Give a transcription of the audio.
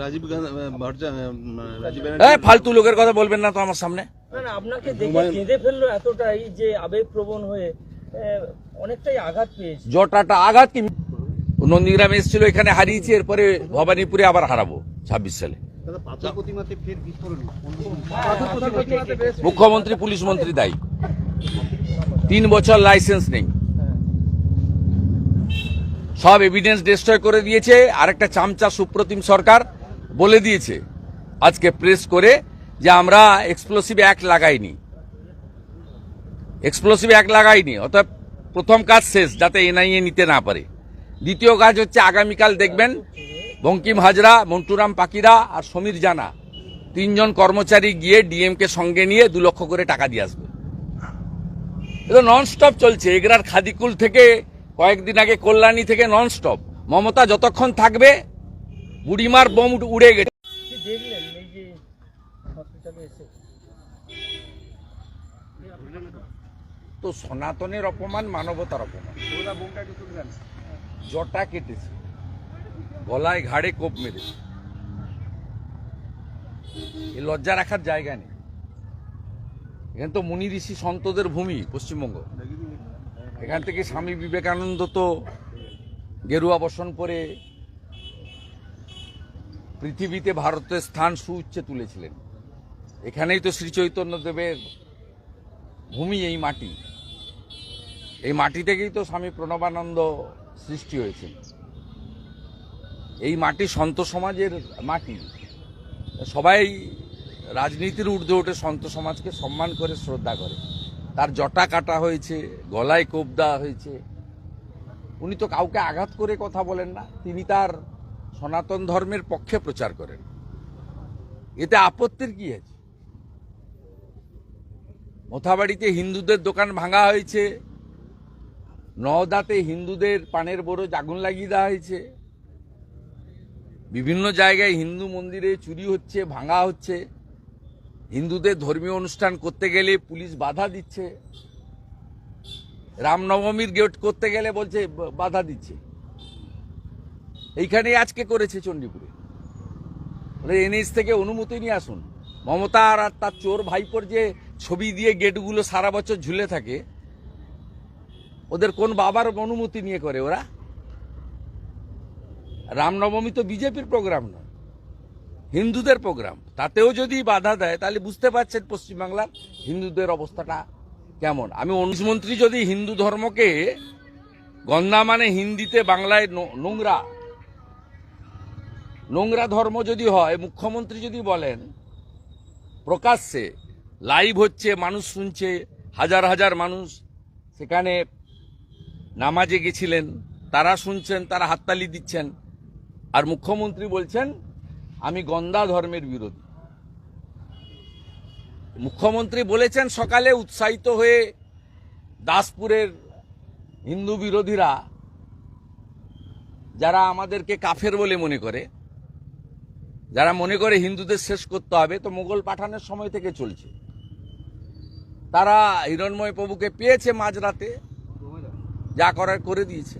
রাজীব গান্ধী রাজীব এই ফালতু লোকের কথা বলবেন না তো আমার সামনে। না না আপনাকে দেখে কেঁদে ফেলল এতটাই যে আবেগপ্রবণ হয়ে অনেকটাই আঘাত পেয়েছে। জটাটা আঘাত কি? নন্দীগ্রামে এসেছিল এখানে হারিয়েছি এরপরে ভবানীপুরে আবার হারাবো ছাব্বিশ সালে। মুখ্যমন্ত্রী পুলিশ মন্ত্রী দায়ী। তিন বছর লাইসেন্স নেই। সব এভিডেন্স ডিস্ট্রয় করে দিয়েছে। আরেকটা চামচা সুপ্রতিম সরকার। বলে দিয়েছে। আজকে প্রেস করে যে আমরা এক্সপ্লোসিভ অ্যাক্ট লাগাইনি। এক্সপ্লোসিভ অ্যাক্ট লাগাইনি অর্থাৎ প্রথম কাজ শেষ, যাতে এনআইএ নিতে না পারে। দ্বিতীয় কাজ হচ্ছে আগামীকাল দেখবেন বঙ্কিম হাজরা, মন্টুরাম পাকিরা আর সমীর জানা তিনজন কর্মচারী গিয়ে ডিএমকে সঙ্গে নিয়ে দু লক্ষ করে টাকা দিয়ে আসবে। এটা নন স্টপ চলছে, এগরার খাদিকুল থেকে কয়েকদিন আগে কল্যাণী থেকে নন স্টপ মমতা যতক্ষণ থাকবে বুড়িমার বোম উড়ে গেছে। দেখলেন? এই যে হসপিটালে এসে। তো সনাতনের অপমান মানবতার অপমান। জটা কেটেছে। গলায় ঘাড়ে কোপ মেরেছে। এ লজ্জা রাখার জায়গা নেই। এখানে তো মুনি ঋষি সন্তদের ভূমি পশ্চিমবঙ্গ। এখান থেকে স্বামী বিবেকানন্দ তো গেরুয়া বসন পরে পৃথিবীতে ভারতের স্থান সুউচ্চে তুলেছিলেন। এখানেই তো শ্রী চৈতন্য দেবের ভূমি এই মাটি। এই মাটি থেকেই তো স্বামী প্রণবানন্দ সৃষ্টি হয়েছে এই মাটি সন্ত সমাজের মাটি। সবাই রাজনীতির ঊর্ধ্বে উঠে সন্ত সমাজকে সম্মান করে, শ্রদ্ধা করে। তার জটা কাটা হয়েছে, গলায় কোপ দেওয়া হয়েছে। উনি তো কাউকে আঘাত করে কথা বলেন না। তিনি তার সনাতন ধর্মের পক্ষে প্রচার করেন। এতে আপত্তির কি আছে? মোথাবাড়িতে হিন্দুদের দোকান ভাঙা হয়েছে, নওদাতে হিন্দুদের পানের বরজ আগুন লাগিয়ে দেওয়া হয়েছে, বিভিন্ন জায়গায় হিন্দু মন্দিরে চুরি হচ্ছে, ভাঙা হচ্ছে, হিন্দুদের ধর্মীয় অনুষ্ঠান করতে গেলে পুলিশ বাধা দিচ্ছে, রামনবমীর গেট করতে গেলে বলছে, বাধা দিচ্ছে। এইখানে আজকে করেছে চণ্ডীপুরে। এনএস থেকে অনুমতি নিয়ে আসুন। মমতা আর তার চোর ভাইপোর যে ছবি দিয়ে গেটগুলো সারা বছর ঝুলে থাকে, ওদের কোন বাবার অনুমতি নিয়ে করে ওরা? রামনবমী তো বিজেপির প্রোগ্রাম নয়, হিন্দুদের প্রোগ্রাম। তাতেও যদি বাধা দেয়, তাহলে বুঝতে পারছেন পশ্চিমবাংলার হিন্দুদের অবস্থাটা কেমন। আমি মন্ত্রী যদি হিন্দু ধর্মকে, গন্ধা মানে হিন্দিতে বাংলায় নোংরা নোংরা ধর্ম যদি হয়, মুখ্যমন্ত্রী যদি বলেন, প্রকাশ্যে লাইভ হচ্ছে, মানুষ শুনছে, হাজার হাজার মানুষ সেখানে নামাজে গেছিলেন, তারা শুনছেন, তারা হাততালি দিচ্ছেন। আর মুখ্যমন্ত্রী বলছেন, আমি গন্দা ধর্মের বিরোধী। মুখ্যমন্ত্রী বলেছেন, সকালে উৎসাহিত হয়ে দাসপুরের হিন্দু বিরোধীরা, যারা আমাদেরকে কাফের বলে মনে করে যারা মনে করে হিন্দুদের শেষ করতে হবে, তো মোগল পাঠানের সময় থেকে চলছে। তারা হিরণময় প্রভুকে পেয়েছে মাঝরাতে, যা করার করে দিয়েছে।